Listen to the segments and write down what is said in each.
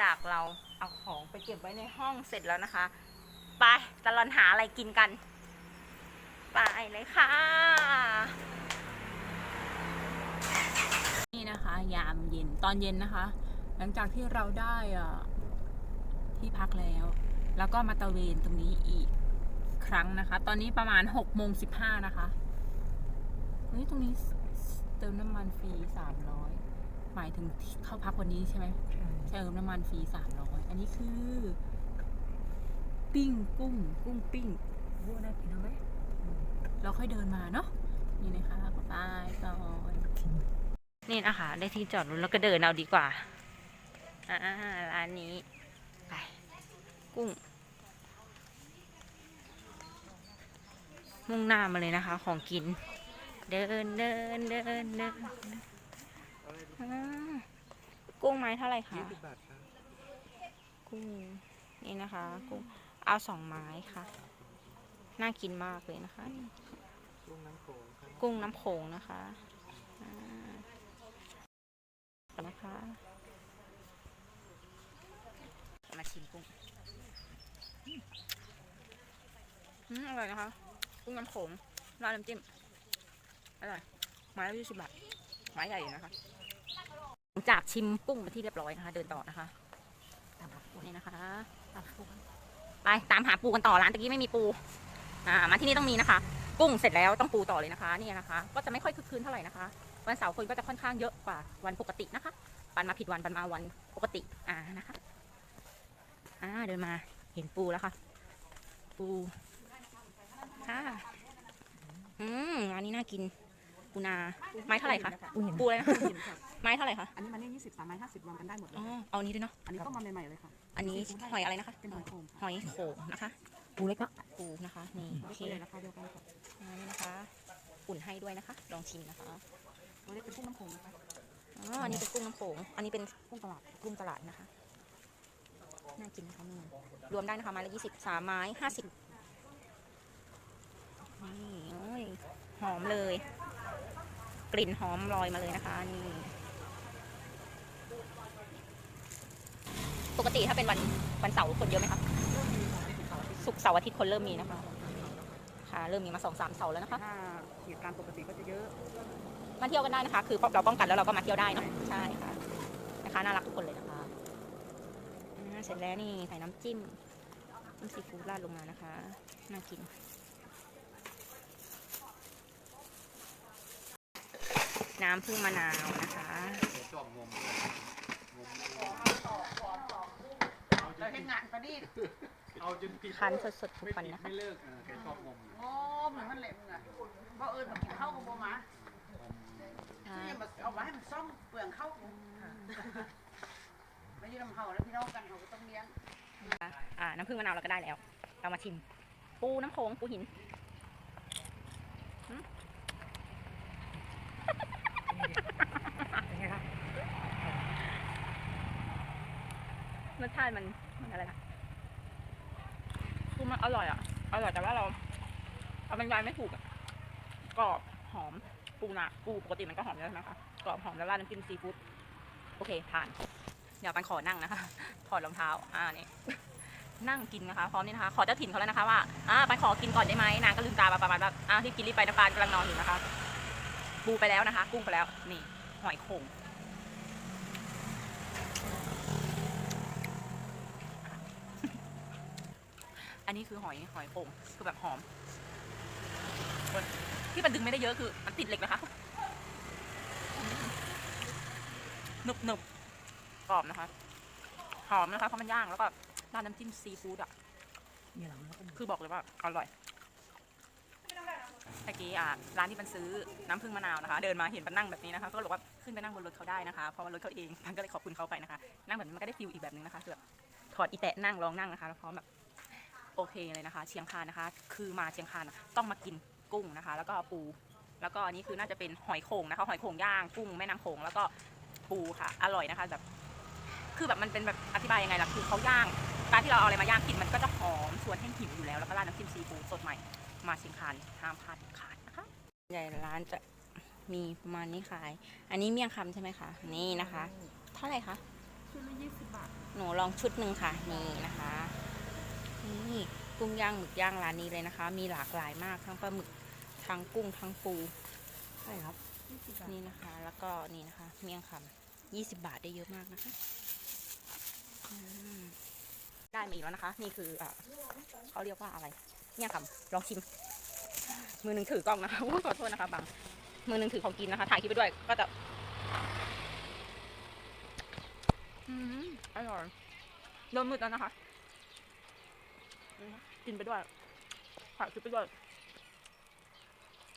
จากเราเอาของไปเก็บไว้ในห้องเสร็จแล้วนะคะ ไปตะลอนหาอะไรกินกัน ไปเลยค่ะ นี่นะคะ ยามเย็นตอนเย็นนะคะ หลังจากที่เราได้อะที่พักแล้ว แล้วก็มาตะเวนตรงนี้อีกครั้งนะคะ ตอนนี้ประมาณ6กโมงสินะคะเฮ้ยตรงนี้เติมน้ำมันฟรีสาม หมายถึงที่เข้าพักวันนี้ใช่ไหมเติมน้ำมันฟรีสามร้อยอันนี้คือ ปิ้งกุ้งกุ้งปิ้งบัวน่ากินเอาไหมเราค่อยเดินมาเนาะนี่นะคะก็ไปก่อนนี่นะคะได้ที่จอดรถแล้วก็เดินเอาดีกว่าอ่าร้านนี้ไปกุ้ง มุ่งหน้ามาเลยนะคะ ของกิน เดินเดินเดินเดิน อ่ากุ้งไม้เท่าไหร่คะยี่สิบบาทครับกุ้งนี่นะคะกุ้งเอาสองไม้ค่ะ น่ากินมากเลยนะคะลูกน้ำโขงครับกุ้งน้ำโขงนะคะอ่านะคะ มาชิมกุ้งอืมอร่อยนะคะ กุ้งน้ำโขงราดน้ำจิ้ม อร่อย ไม้ละยี่สิบบาท ไม้ใหญ่อยู่นะคะ จากชิมกุ้งมาที่เรียบร้อยนะคะ เดินต่อนะคะตามบัวนี่นะคะตามบัวไปตามหาปูกันต่อร้านตะกี้ไม่มีปูอ่ามาที่นี่ต้องมีนะคะ กุ้งเสร็จแล้วต้องปูต่อเลยนะคะนี่นะคะ ก็จะไม่ค่อยคึกคืนเท่าไหร่นะคะ วันเสาร์คนก็จะค่อนข้างเยอะกว่าวันปกตินะคะปันมาผิดวันปันมาวันปกติอ่านะคะอ่าเดินมาเห็นปูแล้วค่ะ ปูค่ะอืมอันนี้น่ากิน ปูนา ไม้เท่าไหร่คะ ปูเห็นปูอะไรนะเห็นค่ะไม้เท่าไหร่คะ อันนี้มันเนี่ยยี่สิบสามไม้ห้าสิบรวมกันได้หมดเลอ๋ยอเอาอันนี้ด้วยเนาะ อันนี้ต้มมาใหม่ๆเลยค่ะ อันนี้หอยอะไรนะคะ เป็นหอยโขงหอยโขงนะคะ ปูเล็กก็ปูนะคะ นี่โอโอเคเคเลยราคาเดียวกันค่ะอันนี้นะคะ อุ่นให้ด้วยนะคะ ลองชิมนะคะตัวเล็กเป็นกุ้งน้ำโขงนะคะอ๋ออันนี้เป็นกุ้งน้ำโขง อันนี้เป็นกุ้งตลาด กุ้งตลาดนะคะ น่ากินนะคะนี่รวมได้นะคะไม้ละยี่สิบสามไม้ห้าสิบนี่โอ้ยหอมเลย กลิ่นหอมลอยมาเลยนะคะนี่ปกติถ้าเป็นวันวันเสาร์คนเยอะไหมคะศุกร์เสาร์อาทิตย์คนเริ่มมีนะคะ ค่ะ เริ่มมีมาสองสามเสาร์แล้วนะคะถ้าเหตุการณ์ปกติก็จะเยอะ มาเที่ยวกันได้นะคะ คือเราป้องกันแล้วเราก็มาเที่ยวได้เนอะใช่ค่ะนะคะน่ารักทุกคนเลยนะคะอ่าเสร็จแล้วนี่ใส่น้ำจิ้มน้ำซีฟู้ดราดลงมานะคะ น่ากิน น้ำพึ่งมะนาวนะคะชอบงมงมเราเห็นงานประดิษฐ์เอาจนผิดคั้นสดๆทุกไม่วันผิดนะคะ ไม่เลิกเออแกชอบงมโอ้เหมือนมันเหล็มอะบ่เอิญมากินข้าวกับโบมาอ่าคือยังมาเอาไว้ให้มันซ่อมเปลืองข้าวกูมาอยู่ลำเฮาแล้วพี่น้องกันเขาก็ต้องเลี้ยงอ่าน้ำพึ่งมะนาวเราก็ได้แล้ว เรามาชิม ปูน้ำโขงปูหินหืม เป็นไงคะ รสชาติมันมันอะไรนะคือมันอร่อยอะ อร่อยแต่ว่าเราเอาบรรยายไม่ถูกอะกรอบหอมปูนาปูปกติมันก็หอมแล้วใช่ไหมคะกรอบหอมแล้วราดน้ำจิ้มซีฟู้ดโอเคผ่านเดี๋ยวปันขอนั่งนะคะถอดรองเท้า อ่านี่นั่งกินนะคะพร้อมนี่นะคะ ขอเจ้าถิ่นเขาแล้วนะคะว่าอ่าปันขอกินก่อนได้ไหมนางก็ลืมตามาประมาณแบบอ่าที่กินรีบไปน้ำปานกำลังนอนอยู่นะคะปูไปแล้วนะคะ กุ้งไปแล้วนี่หอยโข่ง อันนี้คือหอยหอยโข่งคือแบบหอม ที่มันดึงไม่ได้เยอะคือมันติดเหล็กนะคะหนึบหนึบกรอบนะคะ หอมนะคะเพราะมันย่างแล้วก็ราดน้ำจิ้มซีฟู้ดอะคือบอกเลยว่าอร่อยตะกี้อะร้านที่มันซื้อน้ำผึ้งมะนาวนะคะ เดินมาเห็นมันนั่งแบบนี้นะคะก็เลยบอกว่าขึ้นไปนั่งบนรถเขาได้นะคะเพราะว่ารถเขาเองมันก็เลยขอบคุณเขาไปนะคะ นั่งแบบนี้มันก็ได้ฟิลอีกแบบนึงนะคะคือแบบถอดอีแตะนั่งลองนั่งนะคะแล้วพร้อมแบบ โอเคเลยนะคะ เชียงคานนะคะ คือมาเชียงคานอะต้องมากินกุ้งนะคะ แล้วก็ปู แล้วก็อันนี้คือน่าจะเป็นหอยโข่งนะคะ หอยโข่งย่างกุ้งแม่น้ำโขงแล้วก็ปูค่ะ อร่อยนะคะแบบคือแบบมันเป็นแบบอธิบายยังไงล่ะคือเขาย่างการที่เราเอาอะไรมาย่างกินมันก็จะหอมชวนให้หิวอยู่แล้วแล้วก็ราดน้ำจิ้มซีฟู้ดสดใหม่มาเชียงคานห้ามพลาดเด็ดขาดนะคะใหญ่ร้านจะมีประมาณนี้ขาย อันนี้เมี่ยงคำใช่ไหมคะ นี่นะคะ เท่าไหร่คะ ชุดละยี่สิบบาท หนูลองชุดหนึ่งค่ะ นี่นะคะนี่ กุ้งย่างหมึกย่างร้านนี้เลยนะคะ มีหลากหลายมากทั้งปลาหมึกทั้งกุ้งทั้งปูใช่ครับนี่นะคะ แล้วก็นี่นะคะ เมี่ยงคำยี่สิบบาทได้เยอะมากนะคะอืมได้มาอีกแล้วนะคะ นี่คืออะเขาเรียกว่าอะไรเมี่ยงคำลองชิม มือหนึ่งถือกล้องนะคะโอ้ขอโทษนะคะบังมือหนึ่งถือของกินนะคะ ถ่ายคลิปไปด้วยก็จะอืมอร่อยเริ่มมืดแล้วนะคะนี่นะ กินไปด้วยถ่ายคลิปไปด้วย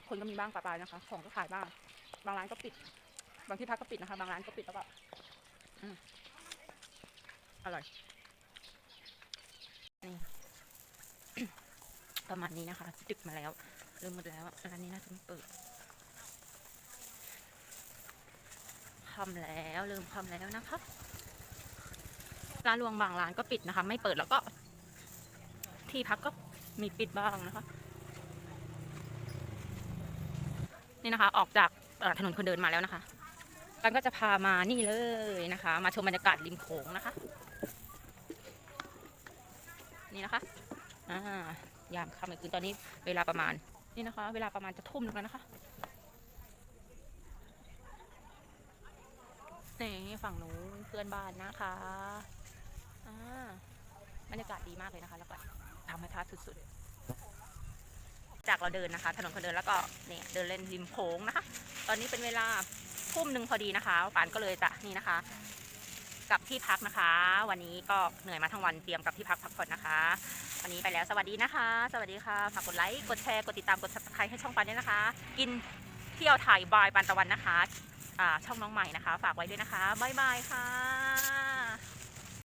คนก็มีบ้างปะปายนะคะ ของก็ขายบ้าง บางร้านก็ปิด บางที่พักก็ปิดนะคะ บางร้านก็ปิดแล้วก็อืมอร่อยประมาณนี้นะคะ ดึกมาแล้วเริ่มหมดแล้วร้านนี้น่าจะไม่เปิดค่ำแล้วเริ่มค่ำแล้วนะคะร้านรวงบางร้านก็ปิดนะคะ ไม่เปิดแล้วก็ ที่พักก็มีปิดบ้างนะคะ นี่นะคะ ออกจากถนนคนเดินมาแล้วนะคะกันก็จะพามานี่เลยนะคะ มาชมบรรยากาศริมโขงนะคะ นี่นะคะอ่ายามค่ำคืนตอนนี้เวลาประมาณ นี่นะคะ เวลาประมาณจะทุ่มแล้วนะคะนี่ฝั่งนู้นเพื่อนบ้านนะคะอ่าบรรยากาศดีมากเลยนะคะแล้วก็ ธรรมชาติสุดๆ จากเราเดินนะคะ ถนนคนเดินแล้วก็เนี่ยเดินเล่นริมโขงนะคะ ตอนนี้เป็นเวลาทุ่มหนึ่งพอดีนะคะปานก็เลยจะนี่นะคะกลับที่พักนะคะ วันนี้ก็เหนื่อยมาทั้งวันเตรียมกลับที่พักพักผ่อนนะคะวันนี้ไปแล้วสวัสดีนะคะ สวัสดีค่ะฝากกดไลค์กดแชร์กดติดตามกด subscribe ให้ช่องปันด้วยนะคะ กินเที่ยวถ่ายบายปันตะวันนะคะช่องน้องใหม่นะคะ ฝากไว้ด้วยนะคะบ๊ายบายค่ะ